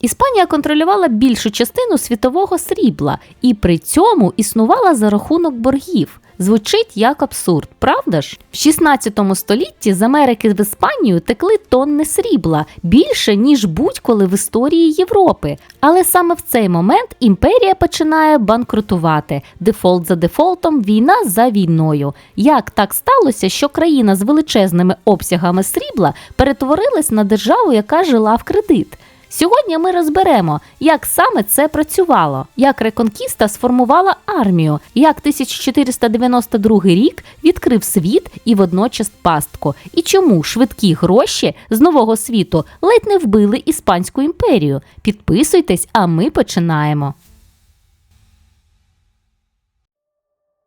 Іспанія контролювала більшу частину світового срібла і при цьому існувала за рахунок боргів. Звучить як абсурд, правда ж? В 16 столітті з Америки в Іспанію текли тонни срібла більше ніж будь-коли в історії Європи. Але саме в цей момент імперія починає банкрутувати. Дефолт за дефолтом, війна за війною. Як так сталося, що країна з величезними обсягами срібла перетворилась на державу, яка жила в кредит? Сьогодні ми розберемо, як саме це працювало, як Реконкіста сформувала армію, як 1492 рік відкрив світ і водночас пастку, і чому швидкі гроші з нового світу ледь не вбили Іспанську імперію. Підписуйтесь, а ми починаємо.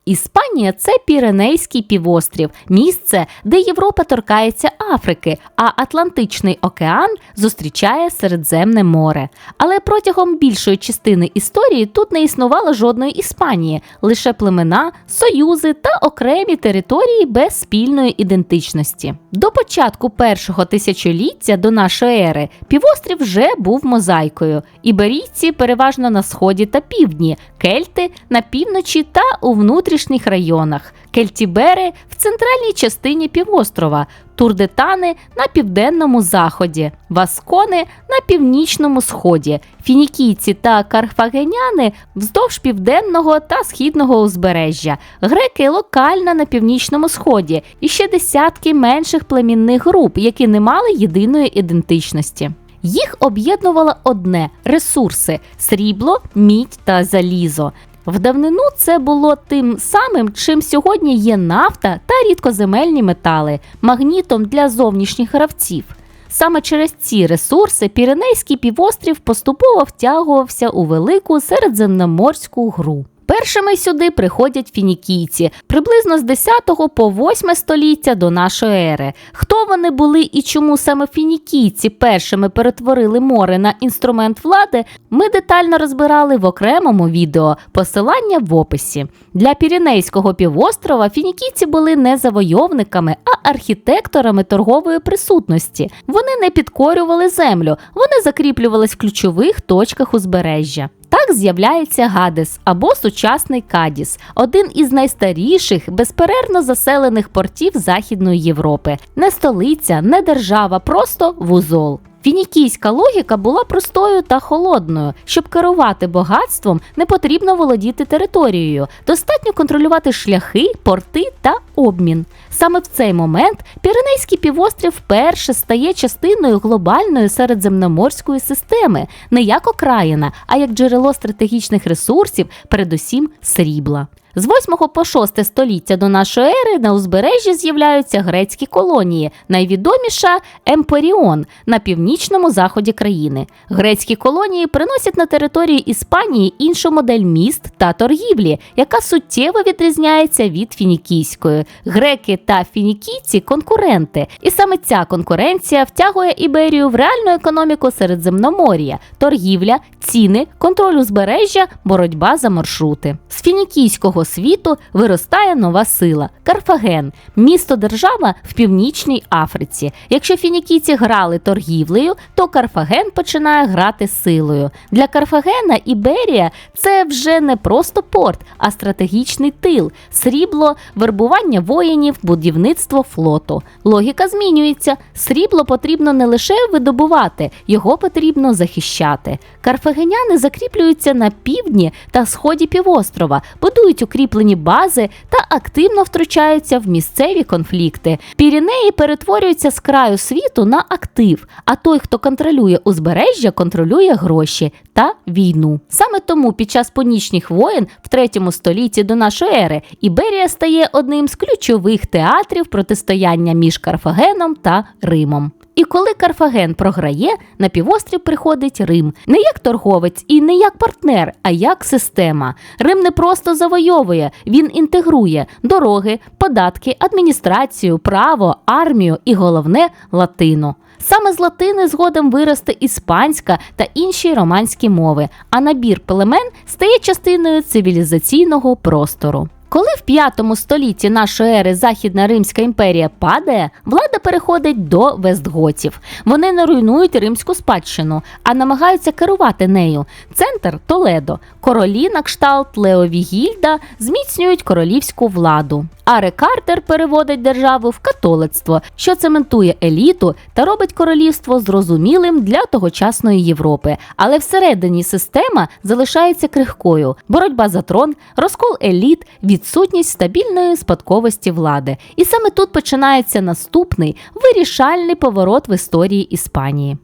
Іспанія це Піренейський півострів, місце, де Європа торкається Африки, а Атлантичний океан зустрічає Середземне море. Але протягом більшої частини історії тут не існувало жодної Іспанії, лише племена, союзи та окремі території без спільної ідентичності. До початку першого тисячоліття до нашої ери півострів вже був мозаїкою. Іберійці переважно на сході та півдні, кельти на півночі та у внутрішніх районах, кельтібери в центральній частині півострова, турдетани на південному заході, васкони на північному сході, фінікійці та карфагеняни вздовж південного та східного узбережжя, греки локально на північному сході. І ще десятки менших племінних груп, які не мали єдиної ідентичності. Їх об'єднувало одне ресурси срібло, мідь та залізо. В давнину це було тим самим, чим сьогодні є нафта та рідкоземельні метали, магнітом для зовнішніх гравців. Саме через ці ресурси Піренейський півострів поступово втягувався у велику середземноморську гру. Першими сюди приходять фінікійці приблизно з 10 по 8 століття до нашої ери. Хто вони були і чому саме фінікійці першими перетворили море на інструмент влади, ми детально розбирали в окремому відео, посилання в описі. Для Піренейського півострова фінікійці були не завойовниками, а архітекторами торгової присутності. Вони не підкорювали землю, вони закріплювались в ключових точках узбережжя. Так з'являється Гадес або сучасний Кадіс, один із найстаріших безперервно заселених портів Західної Європи. Не столиця, не держава, просто вузол. Фінікійська логіка була простою та холодною. Щоб керувати багатством, не потрібно володіти територією, достатньо контролювати шляхи, порти та обмін. Саме в цей момент Піренейський півострів вперше стає частиною глобальної середземноморської системи, не як окраїна, а як джерело стратегічних ресурсів, передусім срібла. З 8 по 6 століття до нашої ери на узбережжі з'являються грецькі колонії, найвідоміша Емпоріон на північному заході країни. Грецькі колонії приносять на території Іспанії іншу модель міст та торгівлі, яка суттєво відрізняється від фінікійської. Греки та фінікійці конкуренти, і саме ця конкуренція втягує Іберію в реальну економіку Середземномор'я, торгівля, ціни, контроль узбережжя, боротьба за маршрути. З фінікійського світу виростає нова сила Карфаген, місто держава в північній Африці. Якщо фінікійці грали торгівлею, то Карфаген починає грати силою. Для Карфагена Іберія це вже не просто порт, а стратегічний тил, срібло, вербування воїнів, будівництво флоту. Логіка змінюється. Срібло потрібно не лише видобувати, його потрібно захищати. Карфагеняни закріплюються на півдні та сході півострова, будують укріплені бази та активно втручаються в місцеві конфлікти. Піренеї перетворюються з краю світу на актив, а той, хто контролює узбережжя, контролює гроші та війну. Саме тому під час понічних воєн в третьому столітті до нашої ери Іберія стає одним з ключових театрів протистояння між Карфагеном та Римом. І коли Карфаген програє, на півострів приходить Рим не як торговець і не як партнер, а як система. Рим не просто завойовує, він інтегрує дороги, податки, адміністрацію, право, армію і головне латину. Саме з латини згодом виросте іспанська та інші романські мови, а набір племен стає частиною цивілізаційного простору. Коли в п'ятому столітті нашої ери Західна Римська імперія падає, влада переходить до вестготів. Вони не руйнують римську спадщину, а намагаються керувати нею. Центр Толедо, королі на кшталт Леовігільда зміцнюють королівську владу. Аре Картер переводить державу в католицтво, що цементує еліту та робить королівство зрозумілим для тогочасної Європи. Але всередині система залишається крихкою: боротьба за трон, розкол еліт, відсутність стабільної спадковості влади. І саме тут починається наступний вирішальний поворот в історії Іспанії.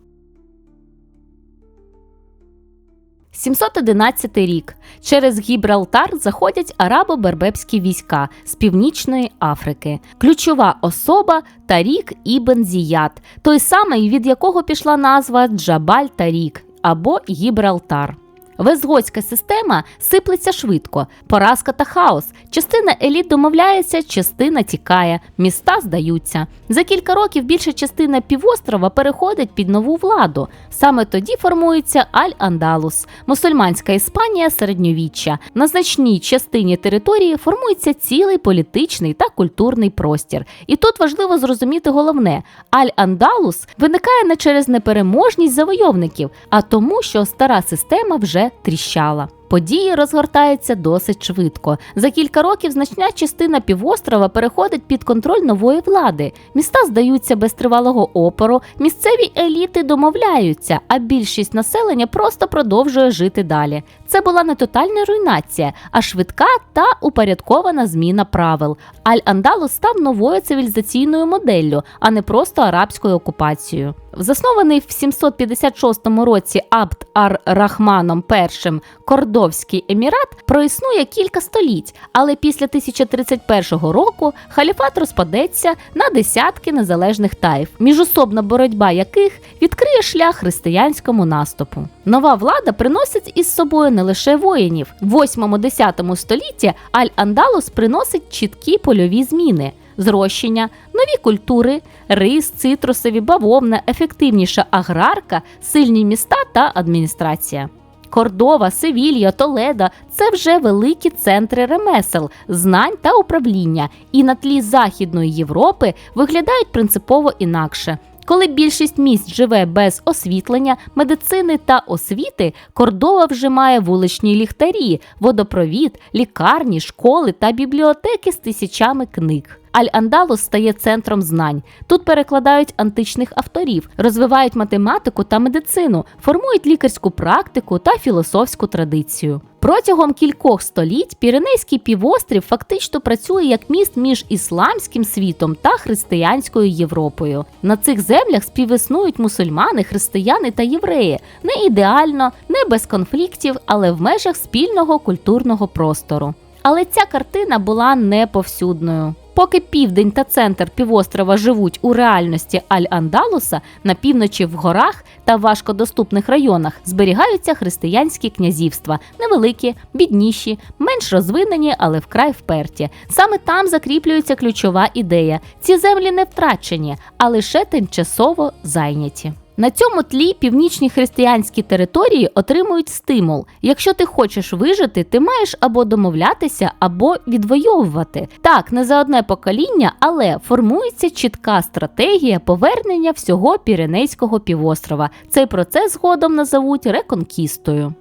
711 рік через Гібралтар заходять арабо-бербепські війська з північної Африки. Ключова особа Тарік Ібн Зіят, той самий, від якого пішла назва Джабаль Тарік або Гібралтар. Везготська система сиплеться швидко, поразка та хаос. Частина еліт домовляється, частина тікає, міста здаються. За кілька років більша частина півострова переходить під нову владу. Саме тоді формується Аль-Андалус, мусульманська Іспанія середньовіччя. На значній частині території формується цілий політичний та культурний простір. І тут важливо зрозуміти головне: Аль-Андалус виникає не через непереможність завойовників, а тому, що стара система вже тріщала. Події розгортаються досить швидко. За кілька років значна частина півострова переходить під контроль нової влади. Міста здаються без тривалого опору, місцеві еліти домовляються, а більшість населення просто продовжує жити далі. Це була не тотальна руйнація, а швидка та упорядкована зміна правил. Аль-Андалус став новою цивілізаційною моделлю, а не просто арабською окупацією. Заснований в 756 році Абд ар-Рахманом І Кордовський емірат проіснує кілька століть, але після 1031 року халіфат розпадеться на десятки незалежних таїв, міжособна боротьба яких відкриє шлях християнському наступу. Нова влада приносить із собою не лише воїнів. В 8-10 столітті Аль-Андалус приносить чіткі польові зміни. Зрощення, нові культури, рис, цитрусові, бавовна, ефективніша аграрка, сильні міста та адміністрація. Кордова, Севілья, Толеда це вже великі центри ремесел, знань та управління, і на тлі Західної Європи виглядають принципово інакше. Коли більшість міст живе без освітлення, медицини та освіти, Кордова вже має вуличні ліхтарі, водопровід, лікарні, школи та бібліотеки з тисячами книг. Аль-Андалус стає центром знань. Тут перекладають античних авторів, розвивають математику та медицину, формують лікарську практику та філософську традицію. Протягом кількох століть Піренейський півострів фактично працює як міст між ісламським світом та християнською Європою. На цих землях співіснують мусульмани, християни та євреї. Не ідеально, не без конфліктів, але в межах спільного культурного простору. Але ця картина була не повсюдною. Поки південь та центр півострова живуть у реальності Аль-Андалуса, на півночі в горах та важкодоступних районах зберігаються християнські князівства, невеликі, бідніші, менш розвинені, але вкрай вперті. Саме там закріплюється ключова ідея: ці землі не втрачені, а лише тимчасово зайняті. На цьому тлі північні християнські території отримують стимул. Якщо ти хочеш вижити, ти маєш або домовлятися, або відвоювати. Так, не за одне покоління, але формується чітка стратегія повернення всього Піренейського півострова. Цей процес згодом назовуть реконкістою.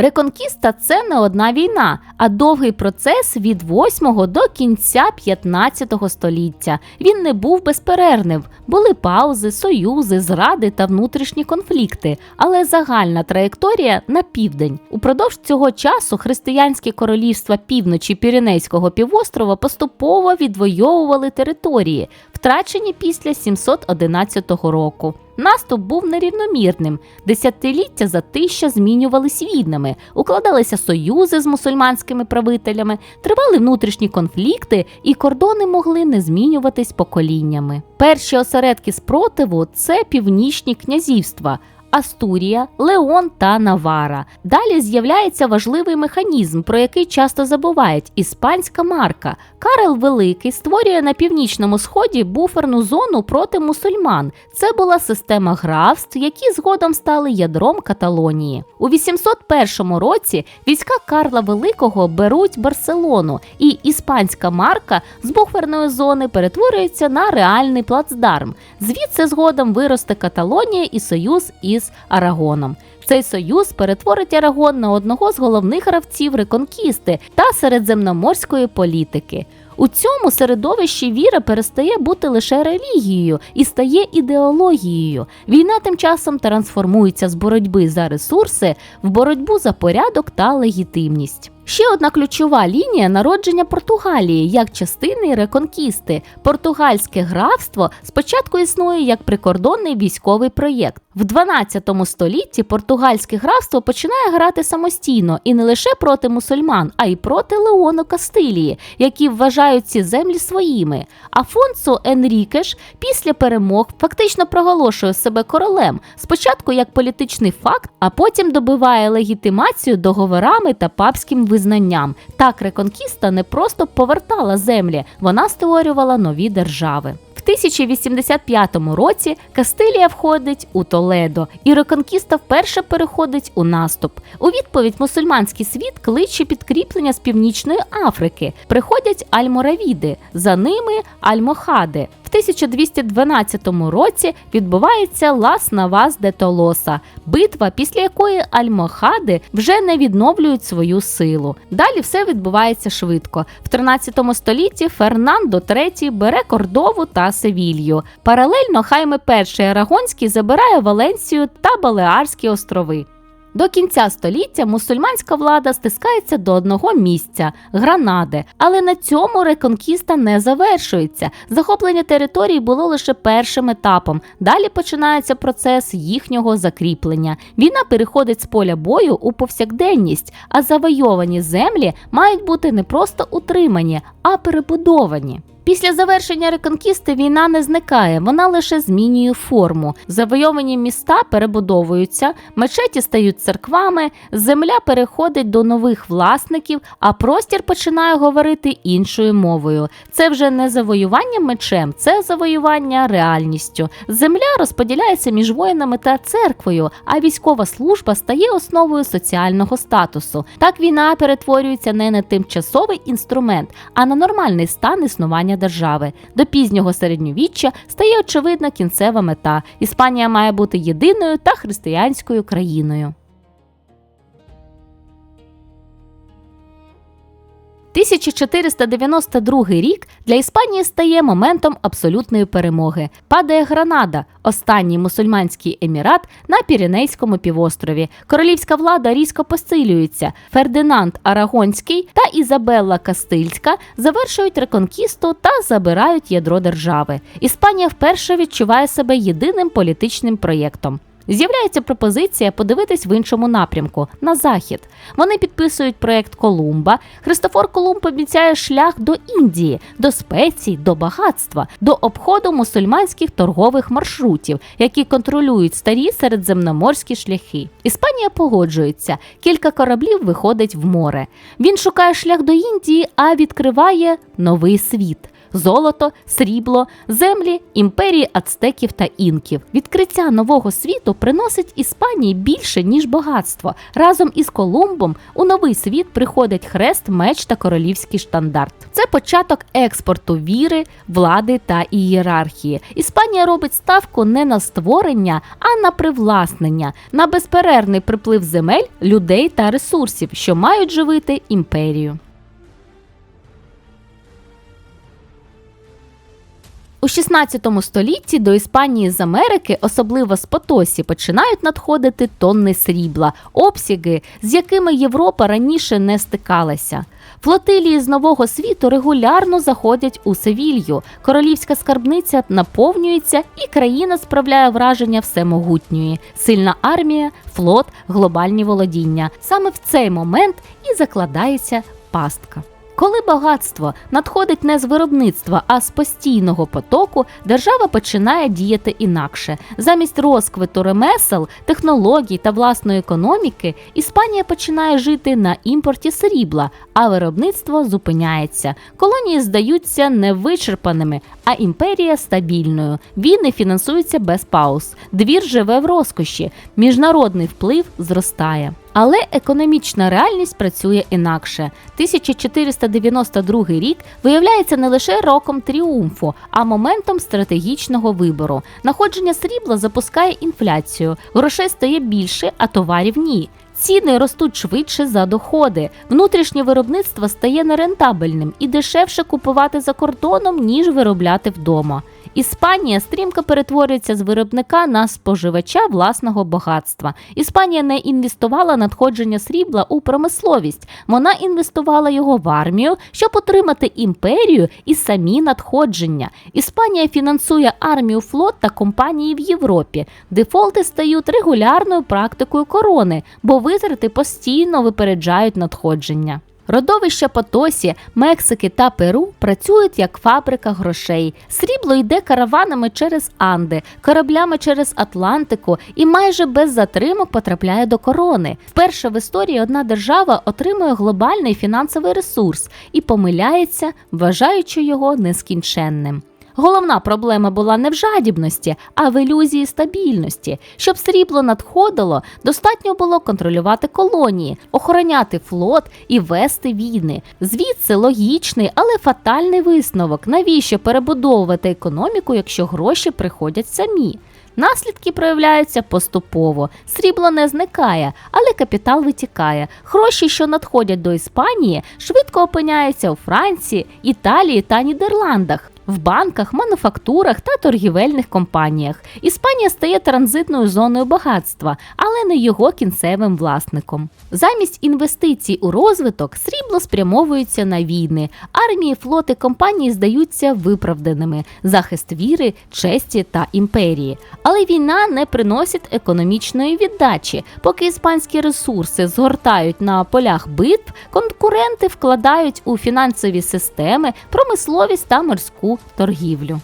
Реконкіста це не одна війна, а довгий процес від 8 до кінця 15 століття. Він не був безперервним. Були паузи, союзи, зради та внутрішні конфлікти, але загальна траєкторія на південь. Упродовж цього часу християнські королівства півночі Піренейського півострова поступово відвоювали території, втрачені після 711 року. Наступ був нерівномірним. Десятиліття затища змінювались війнами, укладалися союзи з мусульманськими правителями, тривали внутрішні конфлікти, і кордони могли не змінюватись поколіннями. Перші осередки спротиву це північні князівства. Астурія, Леон та Навара. Далі з'являється важливий механізм, про який часто забувають іспанська марка. Карел Великий створює на північному сході буферну зону проти мусульман. Це була система графств, які згодом стали ядром Каталонії. У 801 році війська Карла Великого беруть Барселону, і іспанська марка з буферної зони перетворюється на реальний плацдарм. Звідси згодом виросте Каталонія і союз із Арагоном. Цей союз перетворить Арагон на одного з головних гравців реконкісти та середземноморської політики. У цьому середовищі віра перестає бути лише релігією і стає ідеологією. Війна тим часом трансформується з боротьби за ресурси в боротьбу за порядок та легітимність. Ще одна ключова лінія народження Португалії як частини реконкісти. Португальське графство спочатку існує як прикордонний військовий проєкт. В 12 столітті португальське графство починає грати самостійно і не лише проти мусульман, а й проти Леону Кастилії, які вважають ці землі своїми. Афонсо Енрікеш після перемог фактично проголошує себе королем, спочатку як політичний факт, а потім добиває легітимацію договорами та папським визнанням. Так реконкіста не просто повертала землі, вона створювала нові держави. В 1085 році Кастилія входить у Толедо, і реконкіста вперше переходить у наступ. У відповідь мусульманський світ кличе підкріплення з північної Африки. Приходять альморавіди, за ними альмохади. В 1212 році відбувається Лас Навас де Толоса, битва, після якої альмохади вже не відновлюють свою силу. Далі все відбувається швидко. В 13 столітті Фернандо III бере Кордову та Севілью. Паралельно Хайме І Арагонський забирає Валенсію та Балеарські острови. До кінця століття мусульманська влада стискається до одного місця Гранади, але на цьому реконкіста не завершується. Захоплення території було лише першим етапом. Далі починається процес їхнього закріплення. Війна переходить з поля бою у повсякденність, а завойовані землі мають бути не просто утримані, а перебудовані. Після завершення реконкісти війна не зникає, вона лише змінює форму. Завойовані міста перебудовуються, мечеті стають церквами, земля переходить до нових власників, а простір починає говорити іншою мовою. Це вже не завоювання мечем, це завоювання реальністю. Земля розподіляється між воїнами та церквою, а військова служба стає основою соціального статусу. Так війна перетворюється не на тимчасовий інструмент, а на нормальний стан існування держави. До пізнього середньовіччя стає очевидна кінцева мета. Іспанія має бути єдиною та християнською країною. 1492 рік для Іспанії стає моментом абсолютної перемоги. Падає Гранада, останній мусульманський емірат на Піренейському півострові. Королівська влада різко посилюється. Фердинанд Арагонський та Ізабелла Кастильська завершують реконкісту та забирають ядро держави. Іспанія вперше відчуває себе єдиним політичним проєктом. З'являється пропозиція подивитись в іншому напрямку на захід. Вони підписують проект Колумба. Христофор Колумб обіцяє шлях до Індії, до спецій, до багатства, до обходу мусульманських торгових маршрутів, які контролюють старі середземноморські шляхи. Іспанія погоджується. Кілька кораблів виходить в море. Він шукає шлях до Індії, а відкриває новий світ золото, срібло, землі імперії ацтеків та інків. Відкриття нового світу приносить Іспанії більше ніж багатство. Разом із Колумбом у новий світ приходить хрест, меч та королівський штандарт. Це початок експорту віри, влади та ієрархії. Іспанія робить ставку не на створення, а на привласнення, на безперервний приплив земель, людей та ресурсів, що мають живити імперію. У 16 столітті до Іспанії з Америки, особливо з Потосі, починають надходити тонни срібла, обсяги, з якими Європа раніше не стикалася. Флотилії з нового світу регулярно заходять у Севілью. Королівська скарбниця наповнюється, і країна справляє враження всемогутньої. Сильна армія, флот, глобальні володіння. Саме в цей момент і закладається пастка. Коли багатство надходить не з виробництва, а з постійного потоку, держава починає діяти інакше. Замість розквиту ремесел, технологій та власної економіки, Іспанія починає жити на імпорті срібла, а виробництво зупиняється. Колонії здаються невичерпаними, а імперія стабільною. Війни фінансуються без пауз. Двір живе в розкоші, міжнародний вплив зростає. Але економічна реальність працює інакше. 1492 рік виявляється не лише роком тріумфу, а моментом стратегічного вибору. Находження срібла запускає інфляцію, грошей стає більше, а товарів ні. Ціни ростуть швидше за доходи. Внутрішнє виробництво стає нерентабельним і дешевше купувати за кордоном, ніж виробляти вдома. Іспанія стрімко перетворюється з виробника на споживача власного багатства. Іспанія не інвестувала надходження срібла у промисловість, вона інвестувала його в армію, щоб отримати імперію і самі надходження. Іспанія фінансує армію, флот та компанії в Європі. Дефолти стають регулярною практикою корони, бо витрати постійно випереджають надходження. Родовища Потосі, Мексики та Перу працюють як фабрика грошей. Срібло йде караванами через Анди, кораблями через Атлантику і майже без затримок потрапляє до корони. Вперше в історії одна держава отримує глобальний фінансовий ресурс і помиляється, вважаючи його нескінченним. Головна проблема була не в жадібності, а в ілюзії стабільності. Щоб срібло надходило, достатньо було контролювати колонії, охороняти флот і вести війни. Звідси логічний, але фатальний висновок, навіщо перебудовувати економіку, якщо гроші приходять самі. Наслідки проявляються поступово. Срібло не зникає, але капітал витікає. Гроші, що надходять до Іспанії, швидко опиняються у Франції, Італії та Нідерландах. В банках, мануфактурах та торгівельних компаніях Іспанія стає транзитною зоною багатства, але не його кінцевим власником. Замість інвестицій у розвиток срібло спрямовується на війни. Армії, флоти компанії здаються виправданими, захист віри, честі та імперії. Але війна не приносить економічної віддачі. Поки іспанські ресурси згортають на полях битв, конкуренти вкладають у фінансові системи, промисловість та морську торгівлю.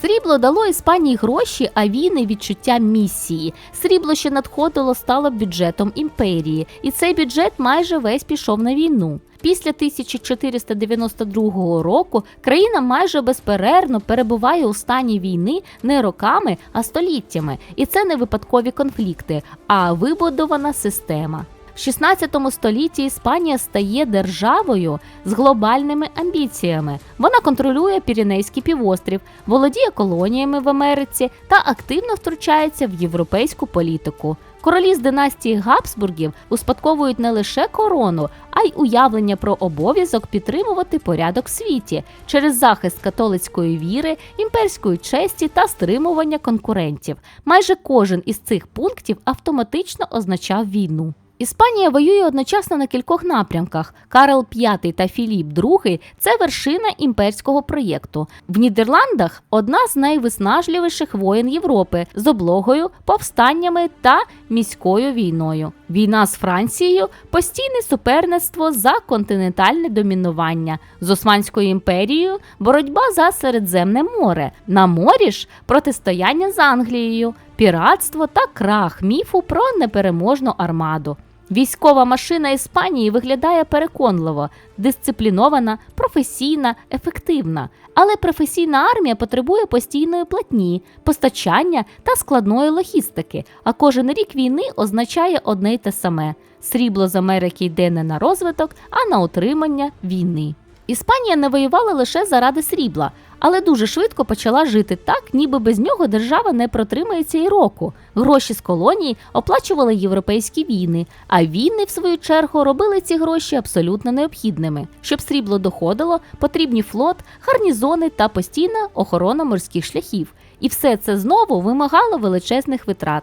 Срібло дало Іспанії гроші, а війни відчуття місії. Срібло, що надходило, стало бюджетом імперії, і цей бюджет майже весь пішов на війну. Після 1492 року країна майже безперервно перебуває у стані війни не роками, а століттями. І це не випадкові конфлікти, а вибудована система. В 16 столітті Іспанія стає державою з глобальними амбіціями. Вона контролює Піренейський півострів, володіє колоніями в Америці та активно втручається в європейську політику. Королі з династії Габсбургів успадковують не лише корону, а й уявлення про обов'язок підтримувати порядок в світі через захист католицької віри, імперської честі та стримування конкурентів. Майже кожен із цих пунктів автоматично означав війну. Іспанія воює одночасно на кількох напрямках. Карл V та Філіп II – це вершина імперського проєкту. В Нідерландах одна з найвиснажливіших воєн Європи з облогою, повстаннями та міською війною. Війна з Францією постійне суперництво за континентальне домінування, з Османською імперією боротьба за Середземне море. На морі ж протистояння з Англією, піратство та крах міфу про непереможну армаду. Військова машина Іспанії виглядає переконливо, дисциплінована, професійна, ефективна. Але професійна армія потребує постійної платні, постачання та складної логістики. А кожен рік війни означає одне й те саме: срібло з Америки йде не на розвиток, а на утримання війни. Іспанія не воювала лише заради срібла, але дуже швидко почала жити так, ніби без нього держава не протримається і року. Гроші з колоній оплачували європейські війни, а війни, в свою чергу, робили ці гроші абсолютно необхідними. Щоб срібло доходило, потрібні флот, гарнізони та постійна охорона морських шляхів. І все це знову вимагало величезних витрат.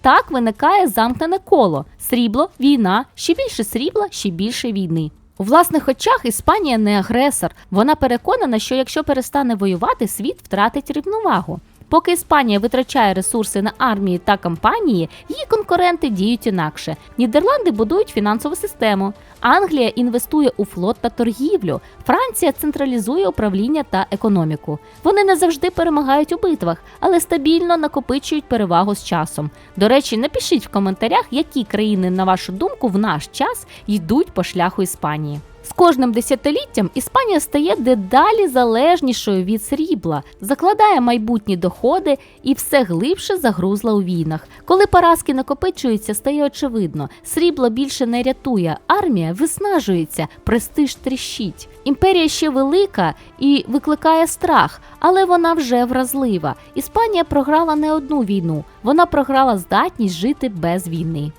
Так виникає замкнене коло: срібло, війна, ще більше срібла, ще більше війни. У власних очах Іспанія не агресор. Вона переконана, що якщо перестане воювати, світ втратить рівновагу. Поки Іспанія витрачає ресурси на армії та кампанії, її конкуренти діють інакше. Нідерланди будують фінансову систему. Англія інвестує у флот та торгівлю. Франція централізує управління та економіку. Вони не завжди перемагають у битвах, але стабільно накопичують перевагу з часом. До речі, напишіть в коментарях, які країни, на вашу думку, в наш час йдуть по шляху Іспанії. Кожним десятиліттям Іспанія стає дедалі залежнішою від срібла, закладає майбутні доходи і все глибше загрузла у війнах. Коли поразки накопичуються, стає очевидно, срібло більше не рятує, армія виснажується, престиж тріщить. Імперія ще велика і викликає страх, але вона вже вразлива. Іспанія програла не одну війну, вона програла здатність жити без війни.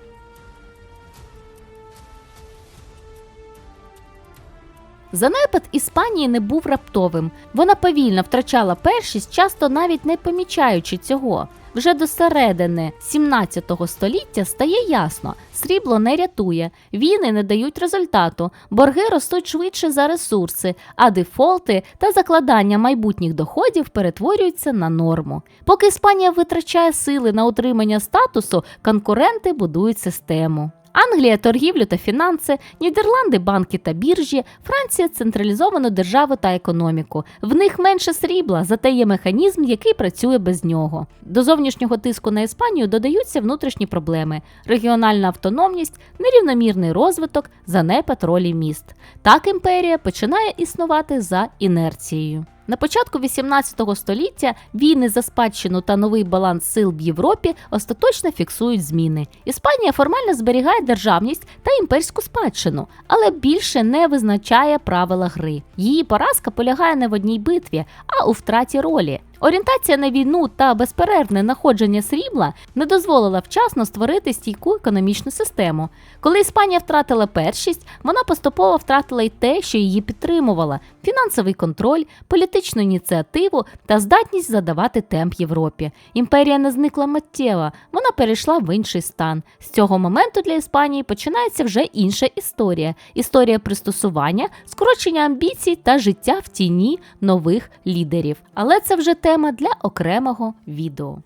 Занепад Іспанії не був раптовим. Вона повільно втрачала першість, часто навіть не помічаючи цього. Вже до середини 17 століття стає ясно, срібло не рятує, війни не дають результату, борги ростуть швидше за ресурси, а дефолти та закладання майбутніх доходів перетворюються на норму. Поки Іспанія витрачає сили на утримання статусу, конкуренти будують систему. Англія торгівлю та фінанси, Нідерланди банки та біржі, Франція централізовану державу та економіку. В них менше срібла, зате є механізм, який працює без нього. До зовнішнього тиску на Іспанію додаються внутрішні проблеми: регіональна автономність, нерівномірний розвиток, занепад ролі міст. Так імперія починає існувати за інерцією. На початку 18 століття війни за спадщину та новий баланс сил в Європі остаточно фіксують зміни. Іспанія формально зберігає державність та імперську спадщину, але більше не визначає правила гри. Її поразка полягає не в одній битві, а у втраті ролі. Орієнтація на війну та безперервне находження срібла не дозволила вчасно створити стійку економічну систему. Коли Іспанія втратила першість, вона поступово втратила й те, що її підтримувала: фінансовий контроль, політичну ініціативу та здатність задавати темп Європі. Імперія не зникла миттєво, вона перейшла в інший стан. З цього моменту для Іспанії починається вже інша історія: історія пристосування, скорочення амбіцій та життя в тіні нових лідерів. Але це вже тема для окремого відео.